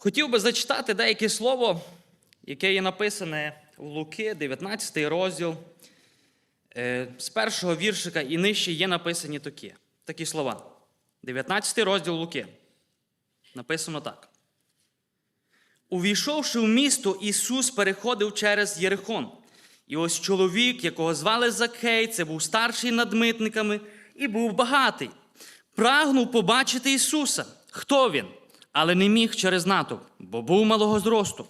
Хотів би зачитати деяке слово, яке є написане в Луки, 19 розділ. Е, З першого віршика і нижче є написані такі, такі слова. 19 розділ Луки. Написано так. Увійшовши в місто, Ісус переходив через Єрихон. І ось чоловік, якого звали Закей, це був старший над митниками і був багатий. Прагнув побачити Ісуса. Хто він? Але не міг через натовп, бо був малого зросту.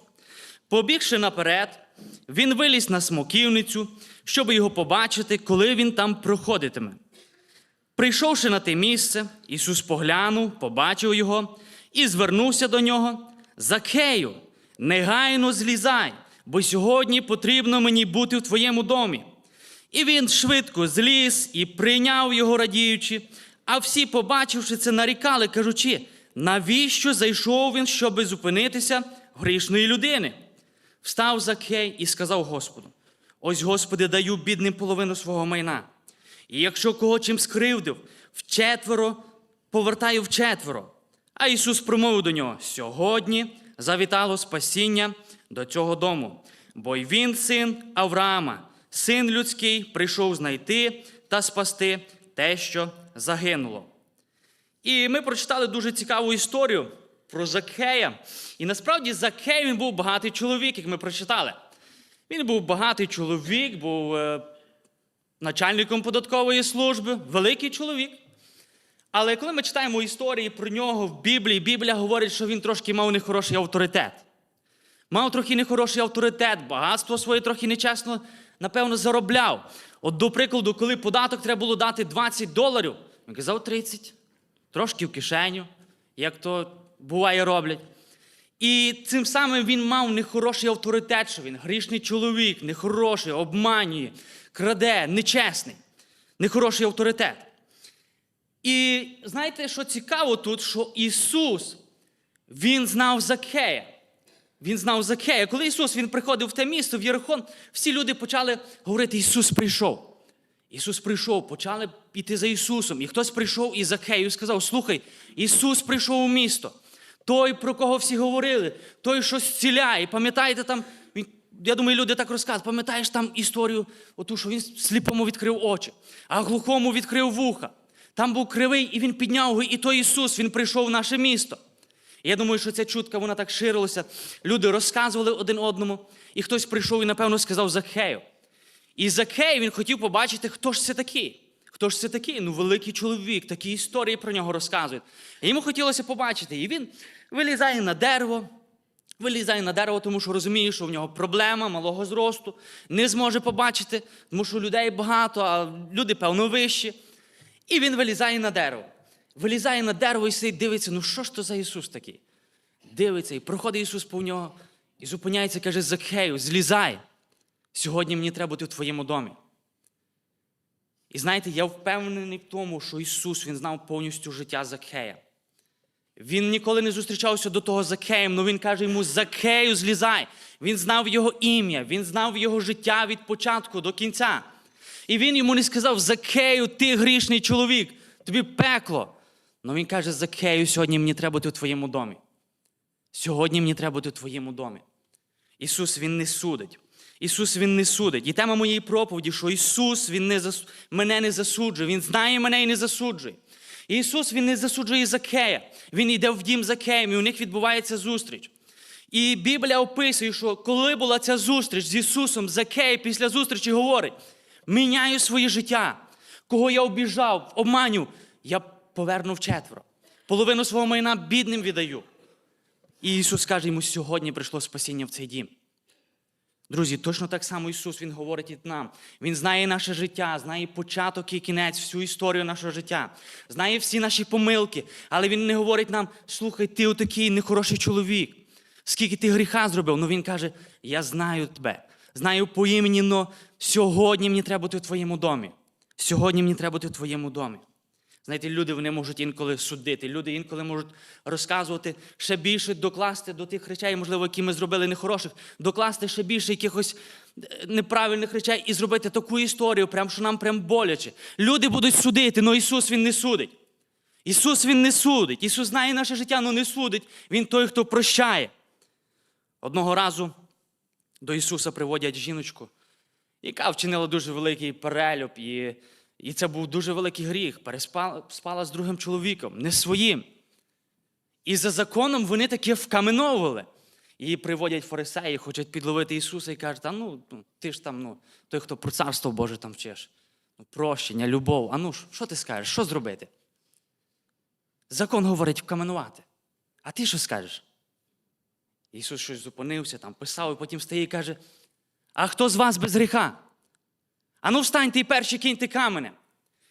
Побігши наперед, він виліз на смоківницю, щоб його побачити, коли він там проходитиме. Прийшовши на те місце, Ісус поглянув, побачив його і звернувся до нього. Закею, негайно злізай, бо сьогодні потрібно мені бути в твоєму домі. І він швидко зліз і прийняв його радіючи, а всі, побачивши це, нарікали, кажучи, навіщо зайшов він, щоби зупинитися грішної людини? Встав Закей і сказав Господу: Ось, Господи, даю бідним половину свого майна. І якщо кого чим скривдив, вчетверо повертаю вчетверо. А Ісус промовив до нього: сьогодні завітало спасіння до цього дому, бо й він син Авраама, син людський, прийшов знайти та спасти те, що загинуло. І ми прочитали дуже цікаву історію про Закея. І насправді Закей він був багатий чоловік, як ми прочитали. Він був багатий чоловік, був е, начальником податкової служби, великий чоловік. Але коли ми читаємо історії про нього в Біблії, Біблія говорить, що він трошки мав нехороший авторитет. Мав трохи нехороший авторитет, багатство своє трохи нечесно, напевно, заробляв. От, до прикладу, коли податок треба було дати 20 доларів, він казав 30, трошки в кишеню, як то буває роблять. І цим самим він мав нехороший авторитет, що він грішний чоловік, нехороший, обманює, краде, нечесний, нехороший авторитет. І знаєте, що цікаво тут, що Ісус, Він знав Закея. Він знав Закея. Коли Ісус він приходив в те місто, в Єрихон, всі люди почали говорити: Ісус прийшов. Ісус прийшов, почали йти за Ісусом. І хтось прийшов і Закею сказав: Слухай, Ісус прийшов у місто. Той, про кого всі говорили, той, що зціляє. Пам'ятаєте там, я думаю, люди так розказують, пам'ятаєш там історію, оту, що він сліпому відкрив очі, а глухому відкрив вуха. Там був кривий, і він підняв його, і той Ісус, Він прийшов в наше місто. І я думаю, що ця чутка вона так ширилася. Люди розказували один одному, і хтось прийшов і, напевно, сказав Закею. І Закей він хотів побачити, хто ж це такий. Хто ж це такий? Ну, великий чоловік, такі історії про нього розказують. Йому хотілося побачити. І він вилізає на дерево, вилізає на дерево, тому що розуміє, що в нього проблема малого зросту, не зможе побачити, тому що людей багато, а люди, певно, вищі. І він вилізає на дерево. Вилізає на дерево і сидить, дивиться, ну що ж то за Ісус такий? Дивиться, і проходить Ісус по нього, і зупиняється, каже, Закхею, злізай. Сьогодні мені треба бути в твоєму домі. І знаєте, я впевнений в тому, що Ісус Він знав повністю життя Закхея. Він ніколи не зустрічався до того Закеєм, але він каже йому: Закею, злізай. Він знав його ім'я, він знав його життя від початку до кінця. І він йому не сказав: Закею, ти грішний чоловік, тобі пекло. Але він каже: Закею, сьогодні мені треба бути в твоєму домі. Сьогодні мені треба бути в твоєму домі. Ісус Він не судить. Ісус Він не судить. І тема моєї проповіді, що Ісус Він не зас... мене не засуджує. Він знає мене і не засуджує. Ісус Він не засуджує Закея. Він йде в дім Закеєм, і у них відбувається зустріч. І Біблія описує, що коли була ця зустріч з Ісусом, Закей після зустрічі говорить: міняю своє життя. Кого я обіжав, обманю, я поверну вчетверо. Половину свого майна бідним віддаю. І Ісус каже йому, сьогодні прийшло спасіння в цей дім. Друзі, точно так само Ісус Він говорить і нам. Він знає наше життя, знає початок і кінець, всю історію нашого життя, знає всі наші помилки, але Він не говорить нам, слухай, ти отакий нехороший чоловік. Скільки ти гріха зробив? Ну Він каже: Я знаю тебе, знаю по імені, але сьогодні мені треба бути в твоєму домі. Сьогодні мені треба бути в твоєму домі. Знаєте, люди вони можуть інколи судити, люди інколи можуть розказувати ще більше, докласти до тих речей, можливо, які ми зробили нехороших, докласти ще більше якихось е, неправильних речей і зробити таку історію, прям, що нам прям боляче. Люди будуть судити, але Ісус Він не судить. Ісус Він не судить. Ісус знає наше життя, але не судить. Він той, хто прощає. Одного разу до Ісуса приводять жіночку, яка вчинила дуже великий перелюб, і, і це був дуже великий гріх. Переспала з другим чоловіком, не своїм. І за законом вони таке вкаменовували. Її приводять фарисеї, хочуть підловити Ісуса і кажуть, а ну, ти ж там, ну, той, хто про царство Боже там вчиш. Ну, прощення, любов. А ну, що ти скажеш? Що зробити? Закон говорить вкаменувати. А ти що скажеш? Ісус щось зупинився, там писав, і потім стає і каже: А хто з вас без гріха? А ну встаньте і перші киньте каменем.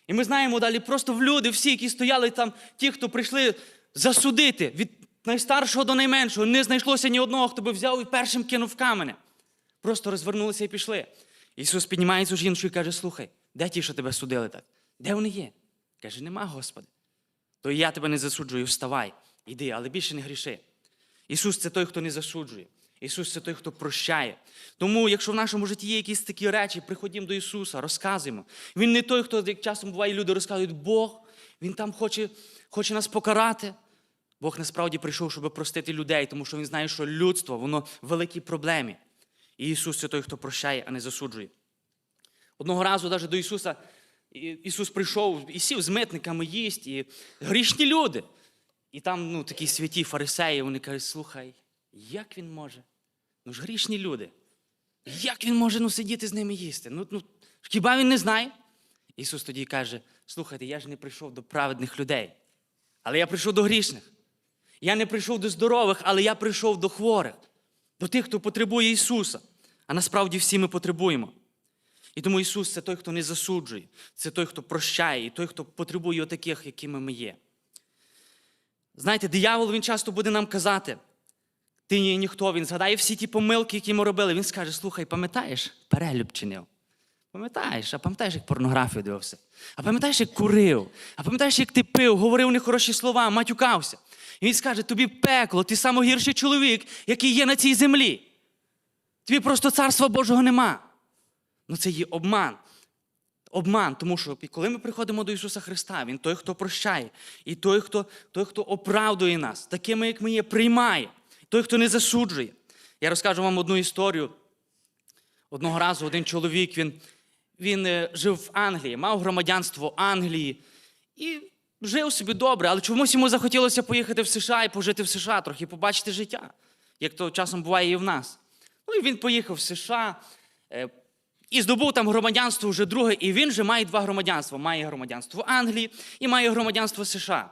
І ми знаємо далі просто в люди, всі, які стояли там, ті, хто прийшли засудити від найстаршого до найменшого, не знайшлося ні одного, хто би взяв і першим кинув каменем. Просто розвернулися і пішли. Ісус піднімає цю жінку і каже: Слухай, де ті, що тебе судили так? Де вони є? Каже, нема, Господи. То і я тебе не засуджую, вставай, іди, але більше не гріши. Ісус це той, хто не засуджує. Ісус це той, хто прощає. Тому, якщо в нашому житті є якісь такі речі, приходімо до Ісуса, розказуємо. Він не той, хто, як часом буває, люди розказують, Бог, Він там хоче, хоче нас покарати. Бог насправді прийшов, щоб простити людей, тому що Він знає, що людство, воно в великій проблемі. І Ісус це той, хто прощає, а не засуджує. Одного разу навіть до Ісуса Ісус прийшов і сів з митниками їсть, і грішні люди. І там ну, такі святі фарисеї, вони кажуть, слухай, як він може? Ну ж грішні люди. Як він може ну, сидіти з ними їсти? Ну, ну, хіба він не знає? Ісус тоді каже: слухайте, я ж не прийшов до праведних людей, але я прийшов до грішних. Я не прийшов до здорових, але я прийшов до хворих, до тих, хто потребує Ісуса. А насправді всі ми потребуємо. І тому Ісус це той, хто не засуджує, це той, хто прощає, і той, хто потребує таких, якими ми є. Знаєте, диявол він часто буде нам казати, ти ні, ніхто, він згадає всі ті помилки, які ми робили. Він скаже: слухай, пам'ятаєш, перелюб чинив. Пам'ятаєш, а пам'ятаєш, як порнографію дивився? А пам'ятаєш, як курив? А пам'ятаєш, як ти пив, говорив нехороші слова, матюкався? І він скаже: тобі пекло, ти найгірший чоловік, який є на цій землі. Тобі просто царства Божого нема. Ну це є обман. Обман, тому що коли ми приходимо до Ісуса Христа, Він той, хто прощає, і той, хто, той, хто оправдує нас, такими, як ми є, приймає, той, хто не засуджує. Я розкажу вам одну історію. Одного разу один чоловік він, він е, жив в Англії, мав громадянство Англії і жив собі добре, але чомусь йому захотілося поїхати в США і пожити в США, трохи побачити життя, як то часом буває і в нас. Ну і він поїхав в США. е, і здобув там громадянство вже друге, і він вже має два громадянства. Має громадянство Англії і має громадянство США.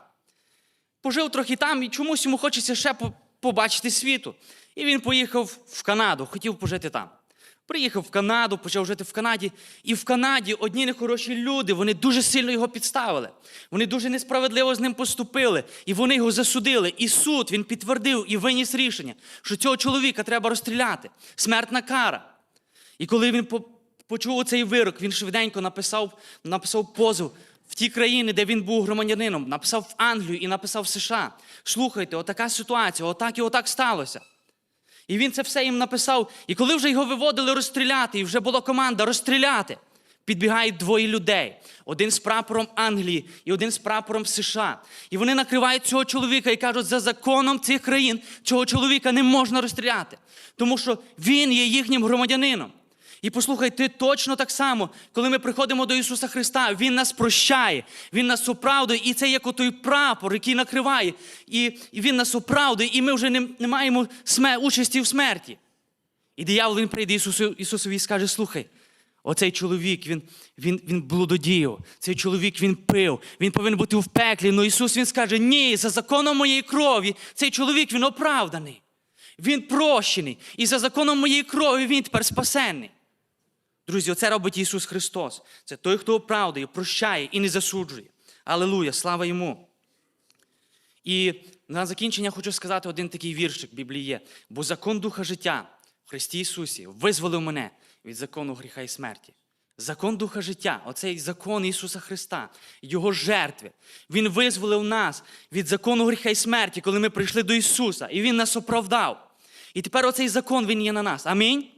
Пожив трохи там, і чомусь йому хочеться ще побачити світу. І він поїхав в Канаду, хотів пожити там. Приїхав в Канаду, почав жити в Канаді. І в Канаді одні нехороші люди, вони дуже сильно його підставили. Вони дуже несправедливо з ним поступили, і вони його засудили. І суд він підтвердив і виніс рішення, що цього чоловіка треба розстріляти. Смертна кара. І коли він по- почув цей вирок, він швиденько написав, написав позов в ті країни, де він був громадянином, написав в Англію і написав в США. Слухайте, отака ситуація, отак і отак сталося. І він це все їм написав. І коли вже його виводили розстріляти, і вже була команда розстріляти, підбігають двоє людей: один з прапором Англії і один з прапором США. І вони накривають цього чоловіка і кажуть, за законом цих країн цього чоловіка не можна розстріляти, тому що він є їхнім громадянином. І послухай, ти точно так само, коли ми приходимо до Ісуса Христа, Він нас прощає, Він нас оправдує, і це як той прапор, який накриває, і, Він нас оправдує, і ми вже не, не маємо сме, участі в смерті. І диявол він прийде Ісусу, Ісусові і скаже: слухай, оцей чоловік, він, він, він блудодіяв, цей чоловік він пив, він повинен бути в пеклі. Ну Ісус Він скаже, ні, за законом моєї крові, цей чоловік він оправданий, він прощений. І за законом моєї крові він тепер спасенний. Друзі, оце робить Ісус Христос. Це той, хто оправдує, прощає і не засуджує. Алелуя, слава йому. І на закінчення хочу сказати один такий віршик в Біблії є. Бо закон Духа життя в Христі Ісусі визволив мене від закону гріха і смерті. Закон Духа життя, оцей закон Ісуса Христа, Його жертви. Він визволив нас від закону гріха і смерті, коли ми прийшли до Ісуса, і Він нас оправдав. І тепер оцей закон Він є на нас. Амінь.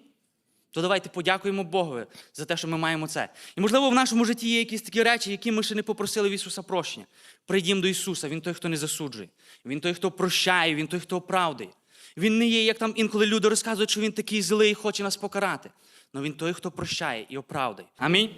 То давайте подякуємо Богові за те, що ми маємо це. І можливо, в нашому житті є якісь такі речі, які ми ще не попросили в Ісуса прощення. Прийдімо до Ісуса, Він той, хто не засуджує. Він той, хто прощає, Він той, хто оправдує. Він не є, як там інколи люди розказують, що він такий злий і хоче нас покарати. Але він той, хто прощає і оправдує. Амінь.